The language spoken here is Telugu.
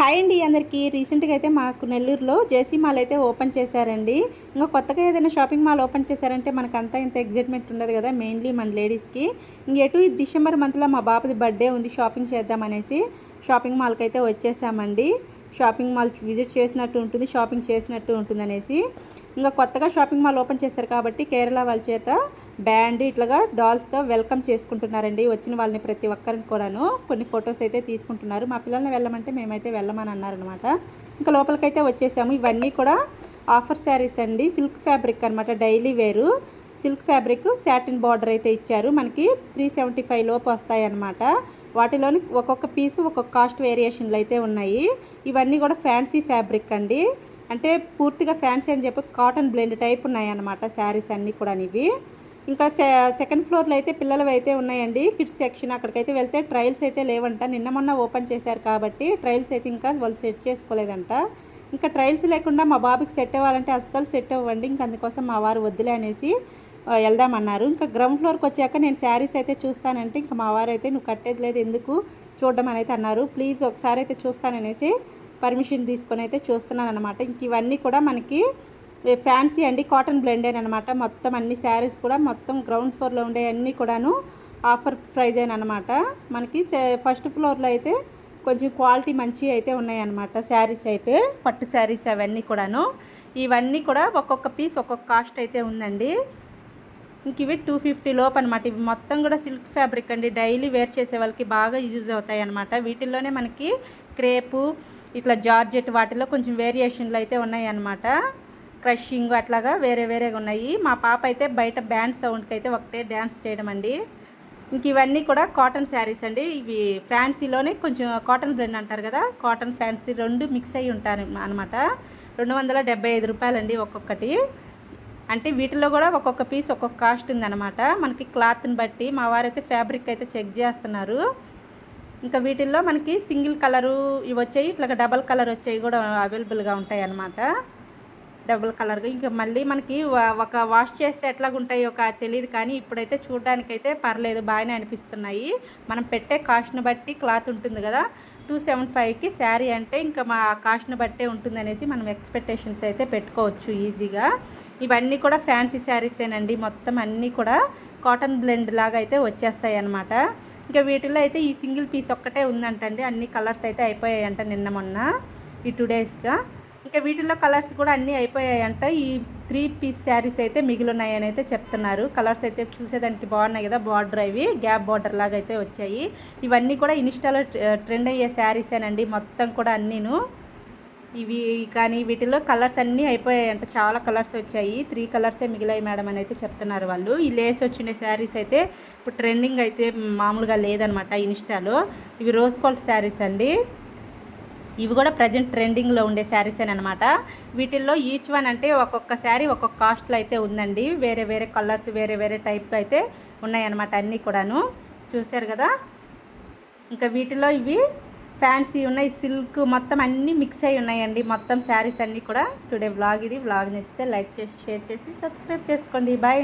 హాయ్ అండి అందరికీ. రీసెంట్గా అయితే మాకు నెల్లూరులో జేసీ మాల్ అయితే ఓపెన్ చేశారండి. ఇంకా కొత్తగా ఏదైనా షాపింగ్ మాల్ ఓపెన్ చేశారంటే మనకు ఇంత ఎగ్జైట్మెంట్ ఉండదు కదా మెయిన్లీ మన లేడీస్కి. ఇంకెటు ఈ డిసెంబర్ మంత్లో మా బాబుది బర్త్డే ఉంది షాపింగ్ చేద్దామనేసి షాపింగ్ మాల్కి అయితే వచ్చేసామండి. షాపింగ్ మాల్ విజిట్ చేసినట్టు ఉంటుంది షాపింగ్ చేసినట్టు ఉంటుంది అనేసి. ఇంకా కొత్తగా షాపింగ్ మాల్ ఓపెన్ చేశారు కాబట్టి కేరళ వాళ్ళ చేత బ్యాండ్ ఇట్లాగా డాల్స్తో వెల్కమ్ చేసుకుంటున్నారండి. వచ్చిన వాళ్ళని ప్రతి ఒక్కరిని కూడాను కొన్ని ఫొటోస్ అయితే తీసుకుంటున్నారు. మా పిల్లల్ని వెళ్ళమంటే మేమైతే వెళ్ళమని అన్నారనమాట ఇంకా లోపలికైతే వచ్చేసాము. ఇవన్నీ కూడా ఆఫర్ శారీస్ అండి. సిల్క్ ఫ్యాబ్రిక్ అనమాట daily wear. Silk fabric satin border అయితే ఇచ్చారు. మనకి త్రీ సెవెంటీ ఫైవ్ లోపు వస్తాయన్నమాట వాటిలోని ఒక్కొక్క పీసు ఒక్కొక్క కాస్ట్ వేరియేషన్లు అయితే ఉన్నాయి. ఇవన్నీ కూడా ఫ్యాన్సీ ఫ్యాబ్రిక్ అండి. అంటే పూర్తిగా ఫ్యాన్సీ అని చెప్పి కాటన్ బ్లెండ్ టైప్ ఉన్నాయన్నమాట శారీస్ అన్నీ కూడా ఇవి ఇంకా సెకండ్ ఫ్లోర్లో అయితే పిల్లలవి అయితే ఉన్నాయండి. కిడ్స్ సెక్షన్ అక్కడికైతే వెళ్తే ట్రయల్స్ అయితే లేవంట. నిన్న మొన్న ఓపెన్ చేశారు కాబట్టి ట్రయల్స్ అయితే ఇంకా వాళ్ళు సెట్ చేసుకోలేదంట. ఇంకా ట్రయల్స్ లేకుండా మా బాబుకి సెట్ అవ్వాలంటే అస్సలు సెట్ అవ్వండి. ఇంకా అందుకోసం మా వారు వద్దులే అనేసి వెళ్దామన్నారు. ఇంకా గ్రౌండ్ ఫ్లోర్కి వచ్చాక నేను శారీస్ అయితే చూస్తానంటే ఇంకా మా వారు అయితే నువ్వు కట్టేది లేదు ఎందుకు చూడడం అని అయితే అన్నారు. ప్లీజ్ ఒకసారి అయితే చూస్తాననేసి పర్మిషన్ తీసుకొని అయితే చూస్తున్నాను అనమాట ఇంక ఇవన్నీ కూడా మనకి ఫ్యాన్సీ అండి కాటన్ బ్లెండెడ్ అనమాట మొత్తం అన్ని శారీస్ కూడా మొత్తం గ్రౌండ్ ఫ్లోర్లో ఉండే అన్నీ కూడాను ఆఫర్ ప్రైజ్ అనమాట మనకి ఫస్ట్ ఫ్లోర్లో అయితే కొంచెం క్వాలిటీ మంచి అయితే ఉన్నాయన్నమాట శారీస్ అయితే పట్టు శారీస్ అవన్నీ కూడాను. ఇవన్నీ కూడా ఒక్కొక్క పీస్ ఒక్కొక్క కాస్ట్ అయితే ఉందండి. ఇంక ఇవి టూ ఫిఫ్టీ లోపు అనమాట ఇవి మొత్తం కూడా సిల్క్ ఫ్యాబ్రిక్ అండి. డైలీ వేర్ చేసే వాళ్ళకి బాగా యూజ్ అవుతాయి అనమాట వీటిల్లోనే మనకి క్రేపు ఇట్లా జార్జెట్ వాటిలో కొంచెం వేరియేషన్లు అయితే ఉన్నాయి అనమాట క్రషింగ్ అట్లాగా వేరే వేరేగా ఉన్నాయి. మా పాప అయితే బయట బ్యాండ్ సౌండ్కి అయితే ఒకటే డ్యాన్స్ చేయడం అండి. ఇంక ఇవన్నీ కూడా కాటన్ శారీస్ అండి. ఇవి ఫ్యాన్సీలోనే కొంచెం కాటన్ బ్లెండ్ అంటారు కదా కాటన్ ఫ్యాన్సీ రెండు మిక్స్ అయ్యి ఉంటారు అనమాట రెండు వందల డెబ్బై ఐదు రూపాయలండి ఒక్కొక్కటి. అంటే వీటిలో కూడా ఒక్కొక్క పీస్ ఒక్కొక్క కాస్ట్ ఉందన్నమాట. మనకి క్లాత్ని బట్టి మా వారైతే ఫ్యాబ్రిక్ అయితే చెక్ చేస్తున్నారు. ఇంకా వీటిల్లో మనకి సింగిల్ కలరు ఇవి వచ్చాయి ఇట్లా డబల్ కలర్ వచ్చాయి కూడా అవైలబుల్గా ఉంటాయి అన్నమాట డబుల్ కలర్గా. ఇంకా మళ్ళీ మనకి ఒక వాష్ చేస్తే ఎట్లాగుంటాయి ఒక తెలియదు కానీ ఇప్పుడైతే చూడడానికైతే పర్లేదు బాగానే అనిపిస్తున్నాయి. మనం పెట్టే కాస్ట్ని బట్టి క్లాత్ ఉంటుంది కదా టూ సెవెన్ ఫైవ్కి శారీ అంటే ఇంకా మా కాస్ట్ని బట్టే ఉంటుందనేసి మనం ఎక్స్పెక్టేషన్స్ అయితే పెట్టుకోవచ్చు ఈజీగా. ఇవన్నీ కూడా ఫ్యాన్సీ శారీసేనండి. మొత్తం అన్నీ కూడా కాటన్ బ్లెండ్ లాగా అయితే వచ్చేస్తాయి అనమాట ఇంకా వీటిలో అయితే ఈ సింగిల్ పీస్ ఒక్కటే ఉందంటండి. అన్ని కలర్స్ అయితే అయిపోయాయంట నిన్న మొన్న ఈ టూ డేస్గా ఇంకా వీటిల్లో కలర్స్ కూడా అన్నీ అయిపోయాయంట. ఈ త్రీ పీస్ శారీస్ అయితే మిగిలినాయని అయితే చెప్తున్నారు. కలర్స్ అయితే చూసేదానికి బాగున్నాయి కదా బార్డర్ అవి గ్యాప్ బార్డర్ లాగా అయితే వచ్చాయి. ఇవన్నీ కూడా ఇన్స్టాలో ట్రెండ్ అయ్యే శారీసేనండి మొత్తం కూడా అన్నీను. ఇవి కానీ వీటిలో కలర్స్ అన్నీ అయిపోయాయి అంటే చాలా కలర్స్ వచ్చాయి. త్రీ కలర్సే మిగిలాయి మేడం అని అయితే చెప్తున్నారు వాళ్ళు. ఈ లేస్ వచ్చిన శారీస్ అయితే ఇప్పుడు ట్రెండింగ్ అయితే మామూలుగా లేదనమాట ఇన్స్టాలో. ఇవి రోజ్ కోల్డ్ శారీస్ అండి. ఇవి కూడా ప్రజెంట్ ట్రెండింగ్లో ఉండే శారీస్ అనమాట. వీటిల్లో ఈచ్ వన్ అంటే ఒక్కొక్క శారీ ఒక్కొక్క కాస్ట్లో అయితే ఉందండి. వేరే వేరే కలర్స్ వేరే వేరే టైప్ అయితే ఉన్నాయన్నమాట అన్నీ కూడాను. చూశారు కదా? ఇంకా వీటిలో ఇవి ఫ్యాన్సీ ఉన్నాయి సిల్క్ మొత్తం అన్నీ మిక్స్ అయి ఉన్నాయండి. మొత్తం శారీస్ అన్నీ కూడా. టుడే వ్లాగ్ ఇది. వ్లాగ్ నచ్చితే లైక్ చేసి షేర్ చేసి సబ్స్క్రైబ్ చేసుకోండి. బాయ్